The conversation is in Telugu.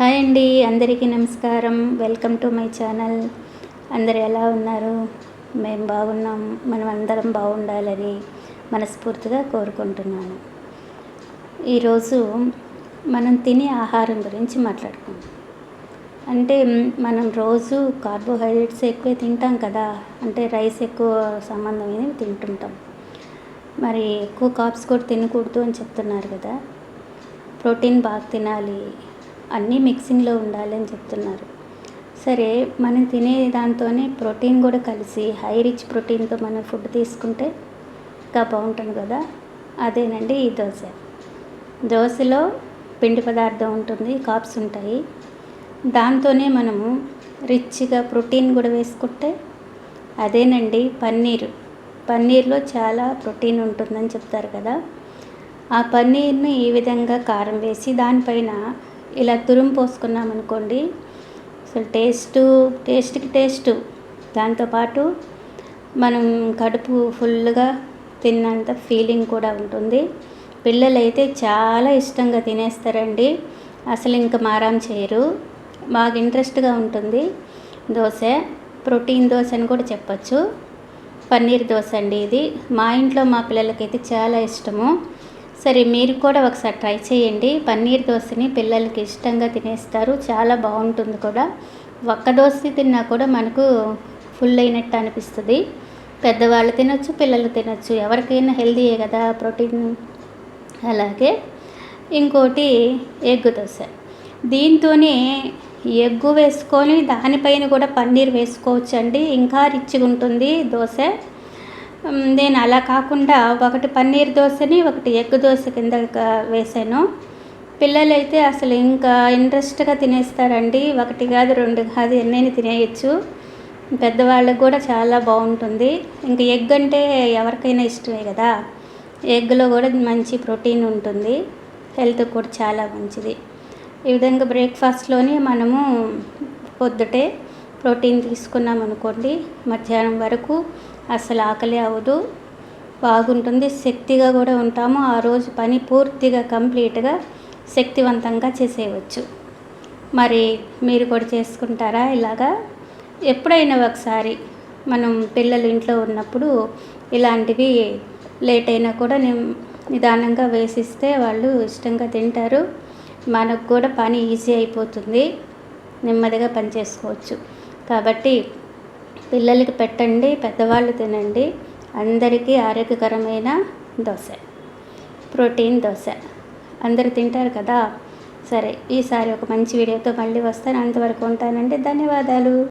హాయ్ అండి అందరికీ నమస్కారం. Welcome to my channel. అందరు ఎలా ఉన్నారు? మేము బాగున్నాం. మనం అందరం బాగుండాలని మనస్ఫూర్తిగా కోరుకుంటున్నాను. ఈరోజు మనం తినే ఆహారం గురించి మాట్లాడుకుందాం. అంటే మనం రోజు కార్బోహైడ్రేట్స్ ఎక్కువ తింటాం కదా అంటే రైస్ ఎక్కువ సంబంధమైనవి తింటుంటాం. మరి ఎక్కువ కాప్స్ కూడా తినకూడదు అని చెప్తున్నారు కదా. ప్రోటీన్ బాగా తినాలి అన్నీ మిక్సింగ్లో ఉండాలి అని చెప్తున్నారు. సరే మనం తినే దాంతోనే ప్రోటీన్ కూడా కలిసి హై రిచ్ ప్రోటీన్తో మనం ఫుడ్ తీసుకుంటే ఇంకా బాగుంటుంది కదా? అదేనండి ఈ దోశ. దోశలో పిండి పదార్థం ఉంటుంది కాప్స్ ఉంటాయి. దాంతోనే మనము రిచ్గా ప్రోటీన్ కూడా వేసుకుంటే అదేనండి పన్నీర్. పన్నీర్లో చాలా ప్రోటీన్ ఉంటుందని చెప్తారు కదా? ఆ పన్నీర్ని ఈ విధంగా కారం వేసి దానిపైన ఇలా తురుము పోసుకున్నాం అనుకోండి. అసలు టేస్టు టేస్ట్కి టేస్ట్ దాంతోపాటు మనం కడుపు ఫుల్గా తిన్నంత ఫీలింగ్ కూడా ఉంటుంది. పిల్లలైతే చాలా ఇష్టంగా తినేస్తారండి. అసలు ఇంకా మారం చేయరు. బాగా ఇంట్రెస్ట్గా ఉంటుంది. దోశ ప్రోటీన్ దోశ అని కూడా చెప్పచ్చు. పన్నీర్ దోశ అండి ఇది. మా ఇంట్లో మా పిల్లలకైతే చాలా ఇష్టము. సరే మీరు కూడా ఒకసారి ట్రై చేయండి. పన్నీర్ దోశని పిల్లలకి ఇష్టంగా తినేస్తారు. చాలా బాగుంటుంది కూడా. ఒక్క దోశ తిన్నా కూడా మనకు ఫుల్ అయినట్టు అనిపిస్తుంది. పెద్దవాళ్ళు తినొచ్చు పిల్లలు తినొచ్చు. ఎవరికైనా హెల్తీయే కదా ప్రోటీన్ అలాగే ఇంకోటి ఎగ్ దోశ. దీంతోనే ఎగ్గు వేసుకొని దానిపైన కూడా పన్నీర్ వేసుకోవచ్చు అండి ఇంకా రిచ్గా ఉంటుంది దోశ. నేను అలా కాకుండా ఒకటి పన్నీర్ దోశని ఒకటి ఎగ్ దోశ కింద వేసాను. పిల్లలైతే అసలు ఇంకా ఇంట్రెస్ట్గా తినేస్తారండి. ఒకటి కాదు రెండు కాదు ఎన్నైనా తినేయచ్చు. పెద్దవాళ్ళకి కూడా చాలా బాగుంటుంది. ఇంకా ఎగ్ అంటే ఎవరికైనా ఇష్టమే కదా. ఎగ్లో కూడా మంచి ప్రోటీన్ ఉంటుంది. హెల్త్ కూడా చాలా మంచిది. ఈ విధంగా బ్రేక్ఫాస్ట్లోనే మనము పొద్దుటే ప్రోటీన్ తీసుకున్నాం అనుకోండి మధ్యాహ్నం వరకు అసలు ఆకలి అవ్వదు. బాగుంటుంది. శక్తిగా కూడా ఉంటాము. ఆ రోజు పని పూర్తిగా కంప్లీట్గా శక్తివంతంగా చేసేయవచ్చు. మరి మీరు కూడా చేసుకుంటారా ఇలాగా? ఎప్పుడైనా ఒకసారి మనం పిల్లలు ఇంట్లో ఉన్నప్పుడు ఇలాంటివి లేట్ అయినా కూడా నిదానంగా వేసిస్తే వాళ్ళు ఇష్టంగా తింటారు. మనకు కూడా పని ఈజీ అయిపోతుంది. నెమ్మదిగా పని చేసుకోవచ్చు. కాబట్టి పిల్లలకి పెట్టండి పెద్దవాళ్ళు తినండి. అందరికీ ఆరోగ్యకరమైన దోశ ప్రోటీన్ దోశ. అందరు తింటారు కదా? సరే ఈసారి ఒక మంచి వీడియోతో మళ్ళీ వస్తాను. అంతవరకు ఉంటానండి. ధన్యవాదాలు.